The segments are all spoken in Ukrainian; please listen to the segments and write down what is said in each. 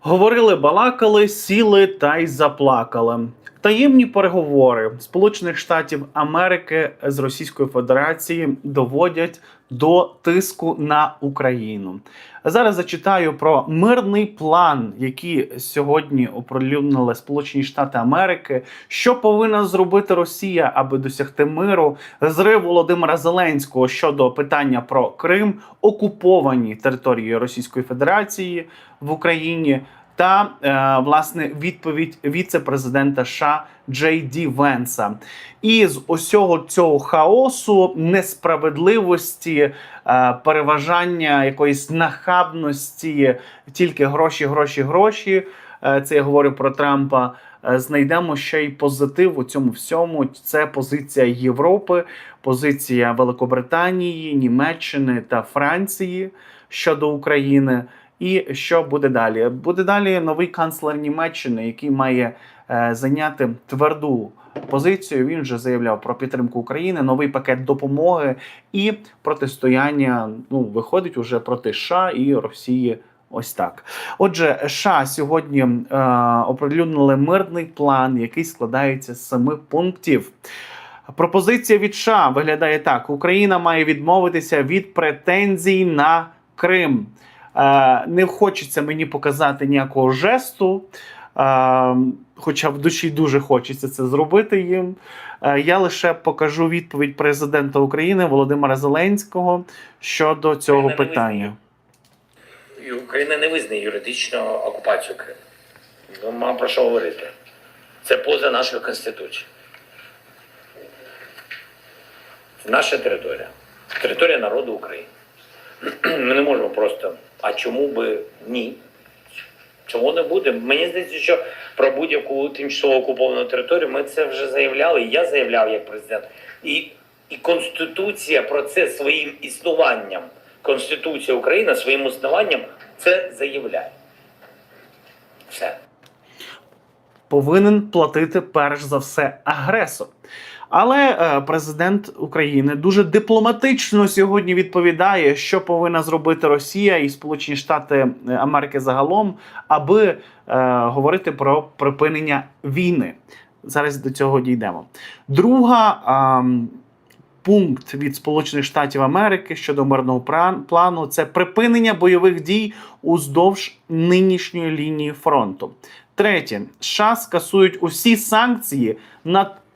Говорили, балакали, сіли та й заплакали. Таємні переговори Сполучених Штатів Америки з Російською Федерацією доводять до тиску на Україну. Зараз зачитаю про мирний план, який сьогодні оприлюднили Сполучені Штати Америки. Що повинна зробити Росія, аби досягти миру? Зрив Володимира Зеленського щодо питання про Крим, окуповані території Російської Федерації в Україні. Та е, власне відповідь віце-президента США Джей Ді Венса. І з усього цього хаосу, несправедливості, е, переважання якоїсь нахабності, тільки гроші, гроші, гроші. е, Це я говорю про Трампа. е, Знайдемо ще й позитив у цьому всьому. Це позиція Європи, позиція Великобританії, Німеччини та Франції щодо України. І що буде далі? Буде далі новий канцлер Німеччини, який має е, зайняти тверду позицію. Він вже заявляв про підтримку України, новий пакет допомоги і протистояння. Ну виходить уже проти США і Росії. Ось так. Отже, США сьогодні е, оприлюднили мирний план, який складається з семи пунктів. Пропозиція від США виглядає так: Україна має відмовитися від претензій на Крим. Е, не хочеться мені показати ніякого жесту, е, хоча в душі дуже хочеться це зробити їм. Е, я лише покажу відповідь президента України Володимира Зеленського щодо цього Україна питання. І Україна не визнає юридично окупацію Криму. Ну, Нема про що говорити. Це поза нашою конституцією. Наша територія. Територія народу України. Ми не можемо просто. А чому би ні? Чому не буде? Мені здається, що про будь-яку тимчасово окуповану територію ми це вже заявляли. і Я заявляв як президент. І, і Конституція про це своїм існуванням, Конституція України своїм існуванням це заявляє. Все. повинен платити перш за все агресор. Але е, президент України дуже дипломатично сьогодні відповідає, що повинна зробити Росія і Сполучені Штати Америки загалом, аби е, говорити про припинення війни. Зараз до цього дійдемо. Друга ам, пункт від Сполучених Штатів Америки щодо мирного плану це припинення бойових дій уздовж нинішньої лінії фронту. Третє, США скасують усі санкції,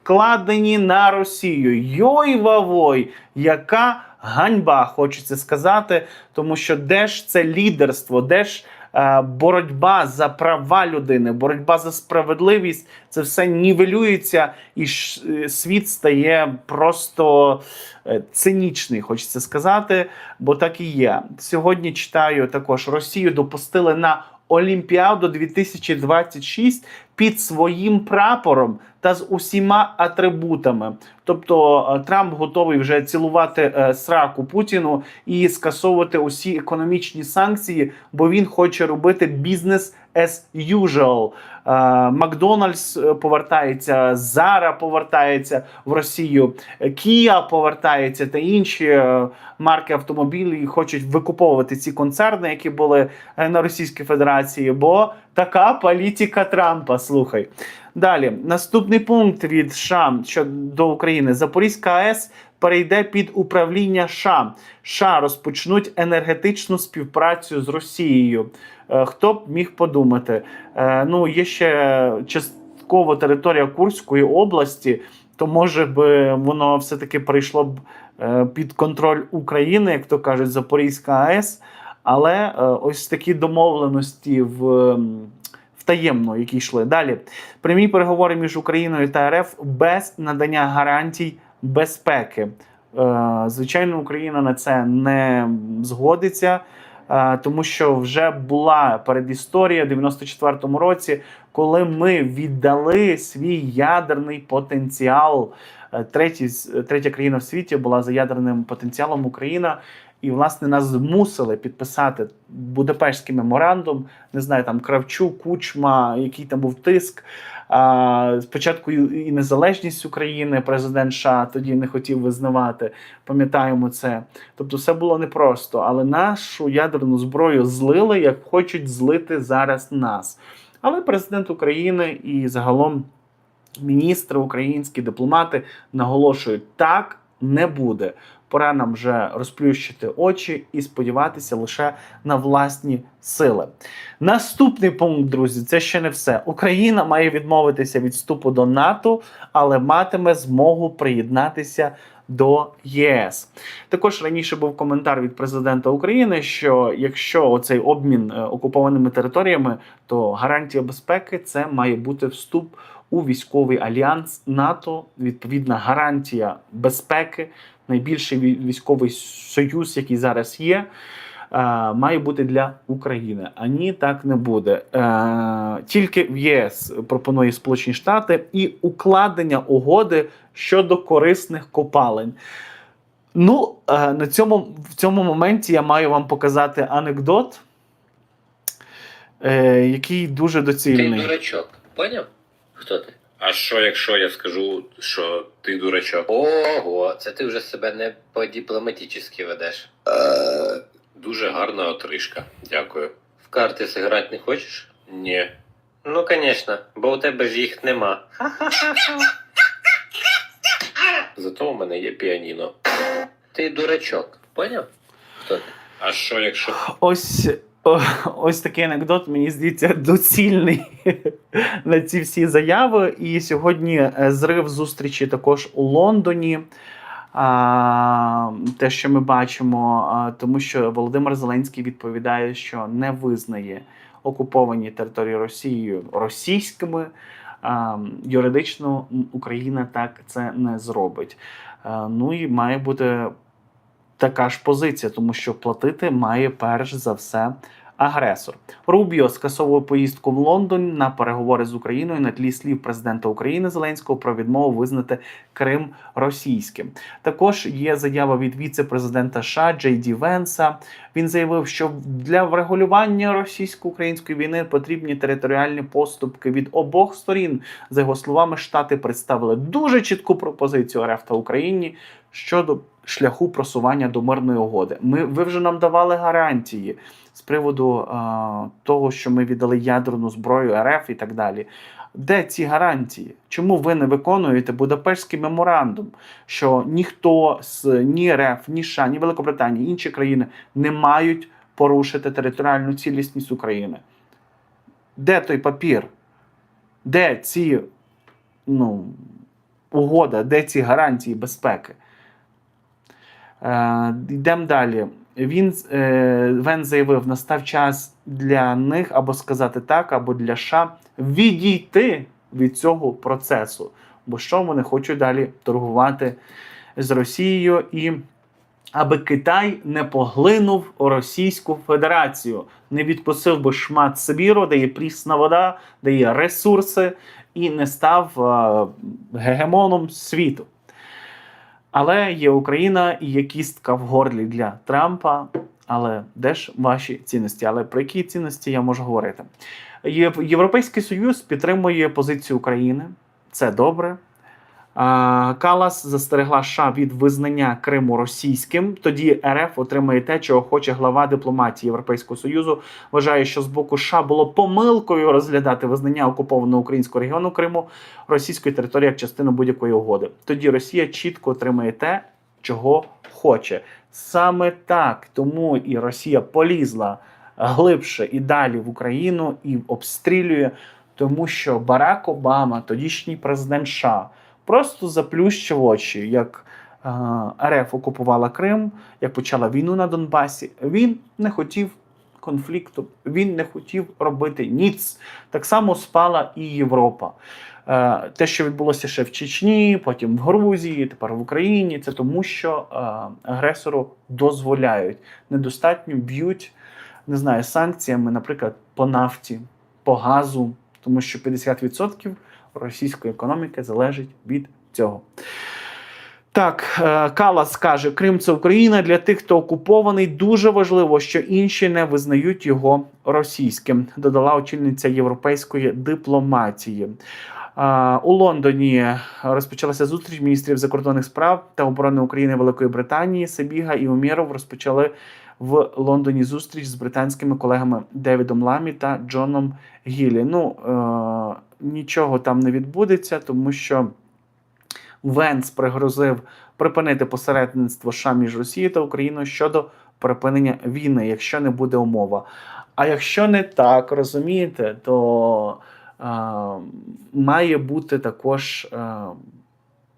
накладені на Росію. Йой вавой, яка ганьба, хочеться сказати, тому що де ж це лідерство, де ж е, боротьба за права людини, боротьба за справедливість, це все нівелюється, і ж, е, світ стає просто е, цинічний, хочеться сказати, бо так і є. Сьогодні читаю також: Росію допустили на Олімпіаду 2026 під своїм прапором та з усіма атрибутами. Тобто е, Трамп готовий вже цілувати е, сраку Путіну і скасовувати усі економічні санкції, бо він хоче робити бізнес as usual. Е, Макдональдс е, повертається, Зара повертається в Росію, Kia повертається та інші е, марки автомобілів хочуть викуповувати ці концерни, які були на Російській Федерації, бо така політика Трампа. Слухай. Далі, наступний пункт від США щодо України. Запорізька АЕС перейде під управління США. США розпочнуть енергетичну співпрацю з Росією. Е, Хто б міг подумати? Е, Ну, є ще частково територія Курської області, то може би воно все-таки прийшло б е, під контроль України, як то кажуть, Запорізька АЕС. Але ось такі домовленості в, м, втаємно, які йшли. Далі прямі переговори між Україною та РФ без надання гарантій безпеки. Звичайно, Україна на це не згодиться, тому що вже була передісторія в 94-му році, коли ми віддали свій ядерний потенціал. Е, Треті, з- третя країна в світі була за ядерним потенціалом Україна. І, власне, нас змусили підписати Будапештський меморандум. Не знаю, там Кравчук, Кучма, який там був тиск. Спочатку і незалежність України, президент США тоді не хотів визнавати. Пам'ятаємо це. Тобто, все було непросто, але нашу ядерну зброю злили, як хочуть злити зараз нас. Але президент України і загалом міністри українські дипломати наголошують, так не буде. Пора нам вже розплющити очі і сподіватися лише на власні сили. Наступний пункт, друзі, це ще не все. Україна має відмовитися від вступу до НАТО, але матиме змогу приєднатися до ЄС. Також раніше був коментар від президента України, що якщо оцей обмін е, окупованими територіями, то гарантія безпеки це має бути вступ у військовий альянс НАТО. Відповідна гарантія безпеки, найбільший військовий союз, який зараз є. е, Має бути для України, а ні, так не буде. Е, Тільки в ЄС пропонує Сполучені Штати і укладення угоди щодо корисних копалень. Ну, е, на цьому, в цьому моменті я маю вам показати анекдот, який дуже Ти доцільний. дурачок, поняв? Хто ти? А що, якщо я скажу, що ти дурачок? Ого, це ти вже себе не по-дипломатичски ведеш. Дуже гарна отрижка. Дякую. В карти зіграти не хочеш? Ні. Ну, звісно, бо у тебе ж їх нема. Зато у мене є піаніно. Ти дурачок, поняв? Хто ти? А що, якщо Ось, ось такий анекдот, мені здається, доцільний на ці всі заяви. І сьогодні е, зрив зустрічі також у Лондоні. Те, що ми бачимо, тому що Володимир Зеленський відповідає, що не визнає окуповані території Росією російськими. Юридично Україна так це не зробить. А, ну і має бути така ж позиція, тому що платити має перш за все агресор. Рубіо скасовує поїздку в Лондон на переговори з Україною на тлі слів президента України Зеленського про відмову визнати Крим російським. Також є заява від віце-президента США Джей Ді Венса. Він заявив, що для врегулювання російсько-української війни потрібні територіальні поступки від обох сторін. За його словами, штати представили дуже чітку пропозицію РФ та Україні щодо шляху просування до мирної угоди. Ми ви вже нам давали гарантії з приводу е, того, що ми віддали ядерну зброю РФ і так далі. Де ці гарантії? Чому ви не виконуєте Будапештський меморандум? Що ніхто з ні РФ, ні США, ні Великобританія, інші країни не мають порушити територіальну цілісність України? Де той папір? Де ці ну, угода, де ці гарантії безпеки? Е, йдемо далі. Він е, Вен заявив, настав час для них або сказати так, або для США відійти від цього процесу. Бо що вони хочуть далі торгувати з Росією і аби Китай не поглинув Російську Федерацію, не відкусив би шмат Сибіру, де є прісна вода, де є ресурси, і не став е, гегемоном світу. Але є Україна і є кістка в горлі для Трампа. Але де ж ваші цінності? Але про які цінності я можу говорити? Європейський Союз підтримує позицію України. Це добре. Калас застерегла США від визнання Криму російським. Тоді РФ отримає те, чого хоче глава дипломатії Європейського Союзу. Вважає, що з боку США було помилкою розглядати визнання окупованого українського регіону Криму російської території як частину будь-якої угоди. Тоді Росія чітко отримає те, чого хоче. Саме так тому і Росія полізла глибше і далі в Україну і обстрілює, тому що Барак Обама, тодішній президент США, просто заплющив очі, як е, РФ окупувала Крим, як почала війну на Донбасі. Він не хотів конфлікту, він не хотів робити ніц. Так само спала і Європа. Е, Те, що відбулося ще в Чечні, потім в Грузії, тепер в Україні, це тому, що е, агресору дозволяють. Недостатньо б'ють, не знаю, санкціями, наприклад, по нафті, по газу, тому що 50% російської економіки залежить від цього. Так, е, Калас каже: Крим це Україна для тих, хто окупований. Дуже важливо, що інші не визнають його російським. Додала очільниця європейської дипломатії. Е, У Лондоні розпочалася зустріч міністрів закордонних справ та оборони України Великої Британії. Сабіга і Умєров розпочали в Лондоні зустріч з британськими колегами Девідом Ламі та Джоном Гіллі. Ну е, нічого там не відбудеться, тому що Венс пригрозив припинити посередництво США між Росією та Україною щодо припинення війни, якщо не буде умова. А якщо не так, розумієте, то е, має бути також е,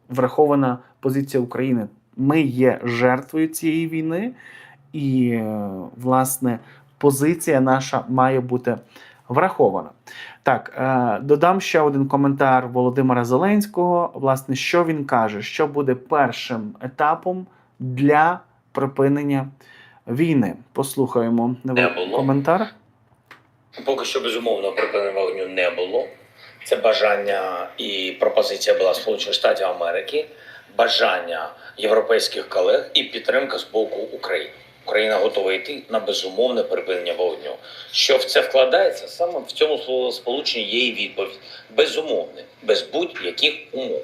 врахована позиція України. Ми є жертвою цієї війни, і, власне, позиція наша має бути врахована. Так, е, додам ще один коментар Володимира Зеленського. Власне, що він каже, що буде першим етапом для припинення війни. Послухаємо Не було. коментар. Поки що безумовно припинення вогню не було. Це бажання і пропозиція була Сполучених Штатів Америки, бажання європейських колег і підтримка з боку України. Україна готова йти на безумовне припинення вогню. Що в це вкладається? Саме в цьому словосполученні є і відповідь безумовне, без будь-яких умов.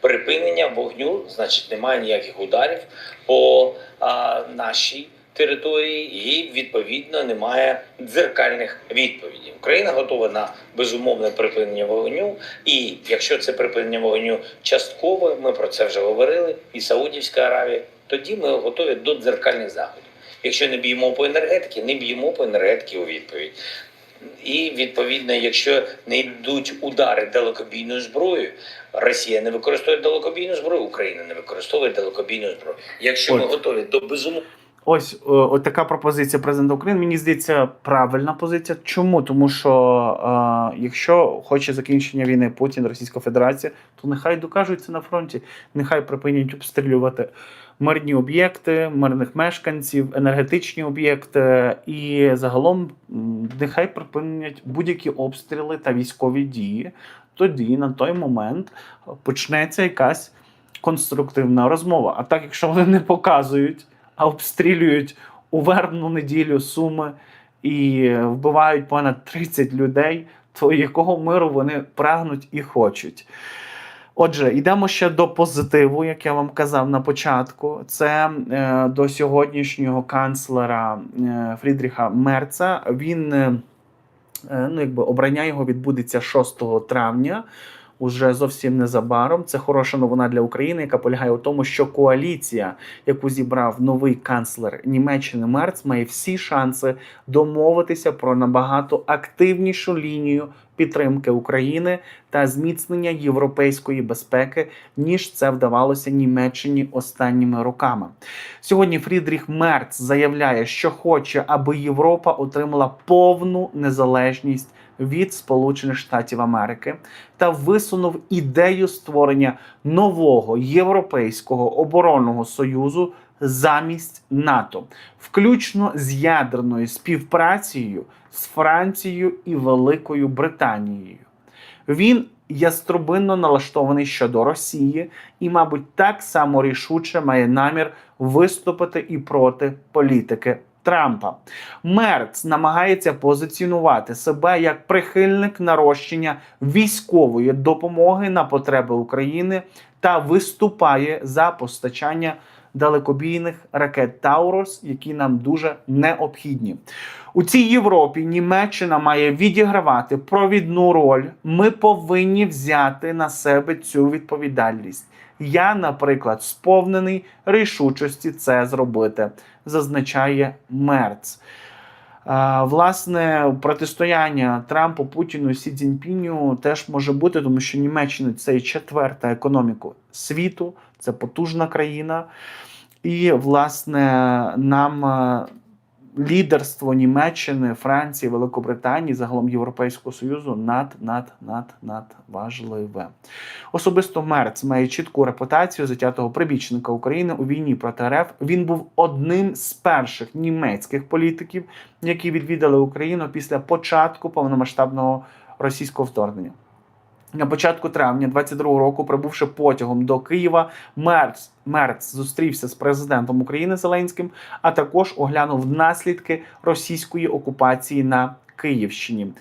Припинення вогню, значить, немає ніяких ударів по а, нашій території, і відповідно немає дзеркальних відповідей. Україна готова на безумовне припинення вогню. І якщо це припинення вогню часткове, ми про це вже говорили, і Саудівська Аравія, тоді ми готові до дзеркальних заходів. Якщо не б'ємо по енергетиці, не б'ємо по енергетиці у відповідь. І відповідно, якщо не йдуть удари далекобійною зброєю, Росія не використовує далекобійну зброю, Україна не використовує далекобійну зброю. Якщо ми От. готові до безумовного Ось е, от така пропозиція президента України. Мені здається, правильна позиція. Чому? Тому що е, якщо хоче закінчення війни Путін, Російська Федерація, то нехай докажуть це на фронті, нехай припинять обстрілювати мирні об'єкти, мирних мешканців, енергетичні об'єкти, і загалом нехай припинять будь-які обстріли та військові дії. Тоді на той момент почнеться якась конструктивна розмова. А так, якщо вони не показують, а обстрілюють у вербну неділю суми і вбивають понад 30 людей, то якого миру вони прагнуть і хочуть. Отже, йдемо ще до позитиву, як я вам казав на початку. Це е, до сьогоднішнього канцлера е, Фрідріха Мерца. Він е, е, ну, якби обрання його відбудеться 6 травня. Уже зовсім незабаром. Це хороша новина для України, яка полягає у тому, що коаліція, яку зібрав новий канцлер Німеччини Мерц, має всі шанси домовитися про набагато активнішу лінію підтримки України та зміцнення європейської безпеки, ніж це вдавалося Німеччині останніми роками. Сьогодні Фрідріх Мерц заявляє, що хоче, аби Європа отримала повну незалежність від Сполучених Штатів Америки та висунув ідею створення нового європейського оборонного союзу замість НАТО, включно з ядерною співпрацею з Францією і Великою Британією. Він яструбинно налаштований щодо Росії і, мабуть, так само рішуче має намір виступити і проти політики Трампа. Мерц намагається позиціонувати себе як прихильник нарощення військової допомоги на потреби України та виступає за постачання далекобійних ракет Таурос, які нам дуже необхідні. У цій Європі Німеччина має відігравати провідну роль. Ми повинні взяти на себе цю відповідальність. Я, наприклад, сповнений рішучості це зробити, зазначає Мерц. Власне, протистояння Трампу, Путіну, Сі Цзіньпіню теж може бути, тому що Німеччина це четверта економіка світу, це потужна країна. І, власне, нам е, лідерство Німеччини, Франції, Великобританії, загалом Європейського Союзу над, над, над, над важливе. Особисто Мерц має чітку репутацію затятого прибічника України у війні проти РФ. Він був одним з перших німецьких політиків, які відвідали Україну після початку повномасштабного російського вторгнення. На початку травня 22 року, прибувши потягом до Києва, Мерц, Мерц зустрівся з президентом України Зеленським, а також оглянув наслідки російської окупації на Київщині.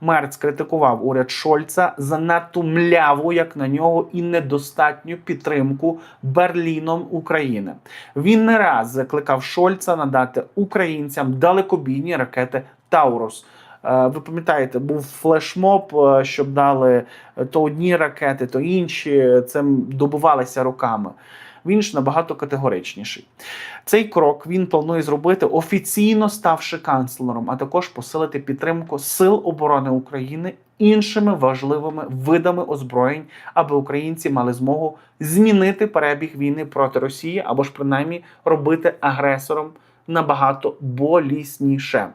Мерц критикував уряд Шольца за надто мляву, як на нього, і недостатню підтримку Берліном України. Він не раз закликав Шольца надати українцям далекобійні ракети Таурус. Е, Ви пам'ятаєте, був флешмоб, е, щоб дали то одні ракети, то інші. Це добувалися роками. Він ж набагато категоричніший. Цей крок він планує зробити офіційно ставши канцлером, а також посилити підтримку Сил оборони України іншими важливими видами озброєнь, аби українці мали змогу змінити перебіг війни проти Росії або ж принаймні робити агресором набагато болісніше.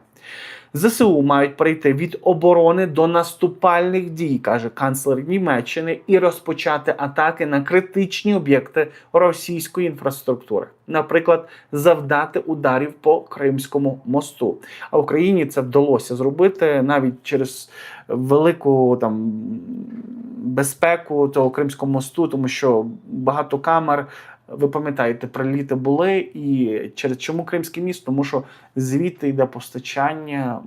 ЗСУ мають перейти від оборони до наступальних дій, каже канцлер Німеччини, і розпочати атаки на критичні об'єкти російської інфраструктури, наприклад, завдати ударів по Кримському мосту. А Україні це вдалося зробити навіть через велику там безпеку того Кримського мосту, тому що багато камер. Ви пам'ятаєте, приліти були, і через чому Кримський міст? Тому що звідти йде постачання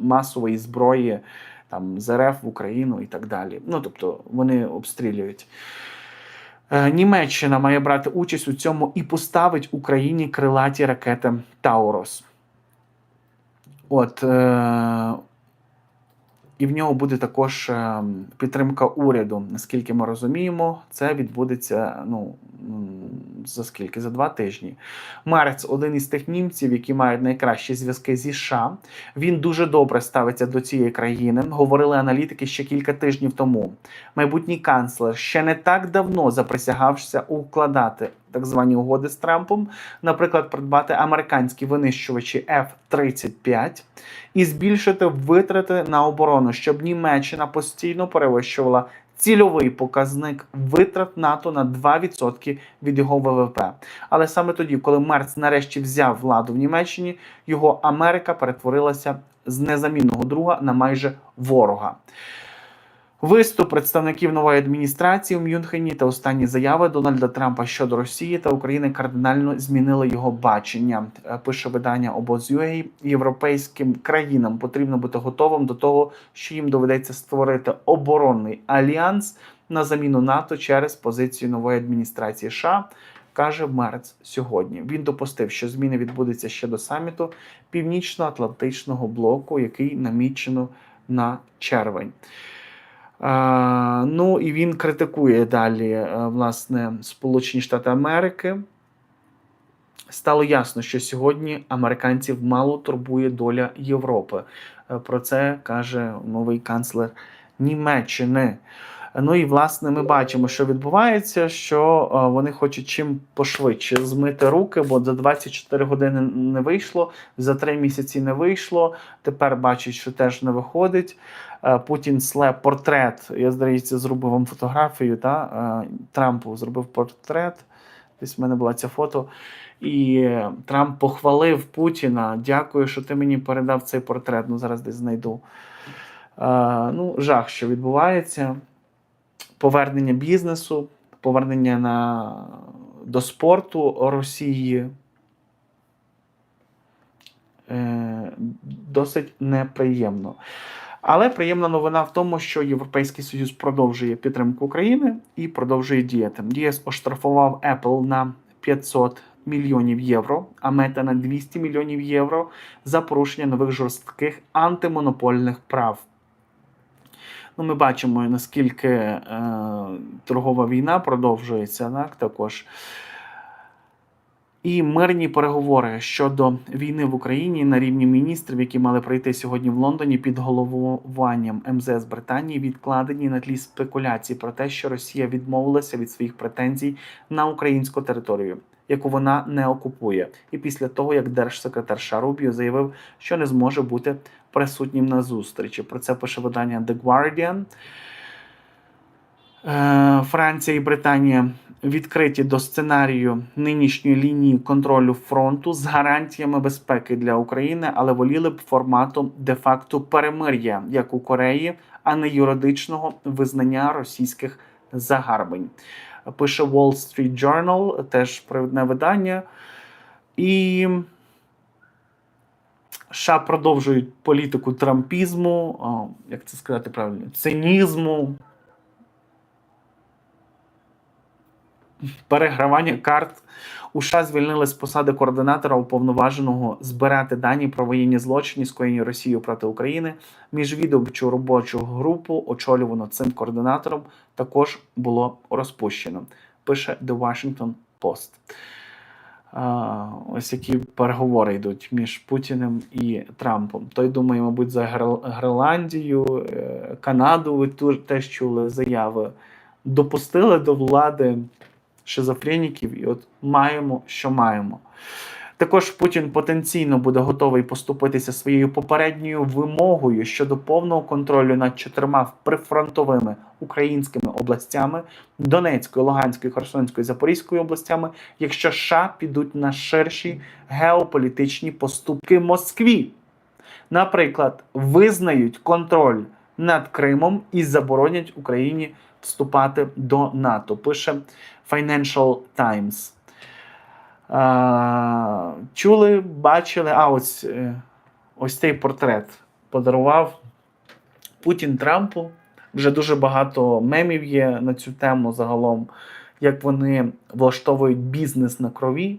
масової зброї там з РФ в Україну і так далі. Ну тобто вони обстрілюють. Е, Німеччина має брати участь у цьому і поставить Україні крилаті ракети Таурос. От, е, і в нього буде також е, підтримка уряду. Наскільки ми розуміємо, це відбудеться ну, за скільки? За два тижні. Мерц один із тих німців, які мають найкращі зв'язки зі США. Він дуже добре ставиться до цієї країни. Говорили аналітики ще кілька тижнів тому. Майбутній канцлер ще не так давно заприсягався укладати так звані угоди з Трампом, наприклад, придбати американські винищувачі F-35 і збільшити витрати на оборону, щоб Німеччина постійно перевищувала цільовий показник витрат НАТО на 2% від його ВВП. Але саме тоді, коли Мерц нарешті взяв владу в Німеччині, його Америка перетворилася з незамінного друга на майже ворога. Виступ представників нової адміністрації в Мюнхені та останні заяви Дональда Трампа щодо Росії та України кардинально змінили його бачення. Е, Пише видання Обоз.ua. Європейським країнам потрібно бути готовим до того, що їм доведеться створити оборонний альянс на заміну НАТО через позицію нової адміністрації США. Каже Мерц сьогодні. Він допустив, що зміни відбудуться ще до саміту Північно-Атлантичного блоку, який намічено на червень. Ну і він критикує далі е, власне Сполучені Штати Америки. Стало ясно, що сьогодні американців мало турбує доля Європи. Е, Про це каже новий канцлер Німеччини. Ну і власне ми бачимо, що відбувається, що е, вони хочуть чим пошвидше змити руки, бо за 24 години не вийшло, за 3 місяці не вийшло. Тепер бачать, що теж не виходить. Е, Путін сле портрет. Я здається, зробив вам фотографію. Та? е, Трампу зробив портрет. Десь в мене була ця фото. І Трамп похвалив Путіна. Дякую, що ти мені передав цей портрет. Ну, зараз десь знайду. Ну, жах, що відбувається. Повернення бізнесу, повернення на, до спорту Росії. Е, Досить неприємно. Але приємна новина в тому, що Європейський Союз продовжує підтримку України і продовжує діяти. ЄС оштрафував Apple на 500 мільйонів євро, а Мета на 200 мільйонів євро за порушення нових жорстких антимонопольних прав. Ну, ми бачимо, наскільки е, торгова війна продовжується так, також. І мирні переговори щодо війни в Україні на рівні міністрів, які мали пройти сьогодні в Лондоні під головуванням МЗС Британії, відкладені на тлі спекуляцій про те, що Росія відмовилася від своїх претензій на українську територію, яку вона не окупує. І після того, як держсекретар Шарубіо заявив, що не зможе бути присутнім на зустрічі. Про це пише видання The Guardian. Е, Франція і Британія відкриті до сценарію нинішньої лінії контролю фронту з гарантіями безпеки для України, але воліли б формату де-факто перемир'я, як у Кореї, а не юридичного визнання російських загарбень. Пише Wall Street Journal, теж провідне видання. І США продовжують політику трампізму, як це сказати правильно, цинізму, перегравання карт. У США звільнили з посади координатора уповноваженого збирати дані про воєнні злочини, скоєні Росією проти України. Міжвідомчу робочу групу, очолювану цим координатором, також було розпущено. Пише The Washington Post. Ось які переговори йдуть між Путіним і Трампом. Той думає, мабуть, за Гренландію, е, Канаду. Ви теж чули заяви. Допустили до влади шизофреніків, і от маємо, що маємо. Також Путін потенційно буде готовий поступитися своєю попередньою вимогою щодо повного контролю над чотирма прифронтовими українськими областями Донецькою, Луганською, Херсонською, Запорізькою областями, якщо США підуть на ширші геополітичні поступки Москві. Наприклад, визнають контроль над Кримом і заборонять Україні вступати до НАТО. Пише Financial Times. А, чули, бачили, а ось, е, ось цей портрет подарував Путін Трампу. Вже дуже багато мемів є на цю тему загалом, як вони влаштовують бізнес на крові.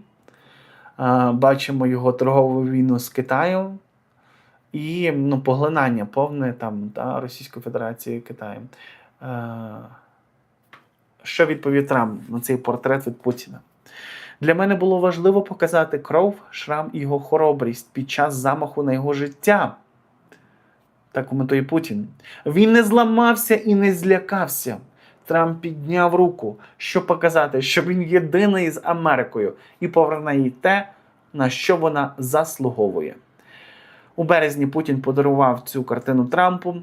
Бачимо його торгову війну з Китаєм і ну, поглинання повне там, та, Російської Федерації Китаєм. Е, Що відповів Трамп на цей портрет від Путіна? Для мене було важливо показати кров, шрам і його хоробрість під час замаху на його життя. Так коментує Путін. Він не зламався і не злякався. Трамп підняв руку, щоб показати, що він єдиний з Америкою і поверне їй те, на що вона заслуговує. У березні Путін подарував цю картину Трампу. Е,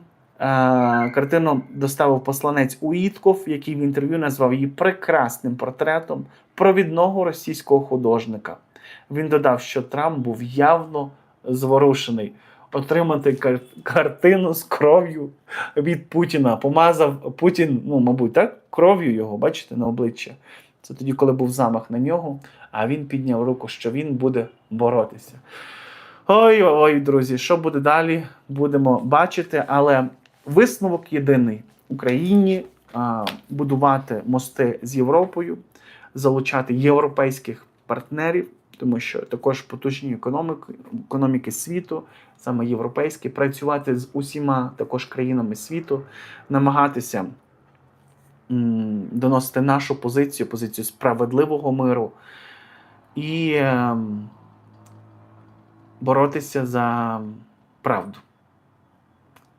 Картину доставив посланець Уітков, який в інтерв'ю назвав її прекрасним портретом провідного російського художника. Він додав, що Трамп був явно зворушений отримати кар- картину з кров'ю від Путіна. Помазав Путін, ну, мабуть, так, кров'ю його, бачите, на обличчя. Це тоді, коли був замах на нього, а він підняв руку, що він буде боротися. Ой, ой, друзі, що буде далі, будемо бачити, але висновок єдиний. Україні а, будувати мости з Європою, залучати європейських партнерів, тому що також потужні економіки, економіки світу, саме європейські, працювати з усіма також країнами світу, намагатися м, доносити нашу позицію, позицію справедливого миру. І ем, боротися за правду.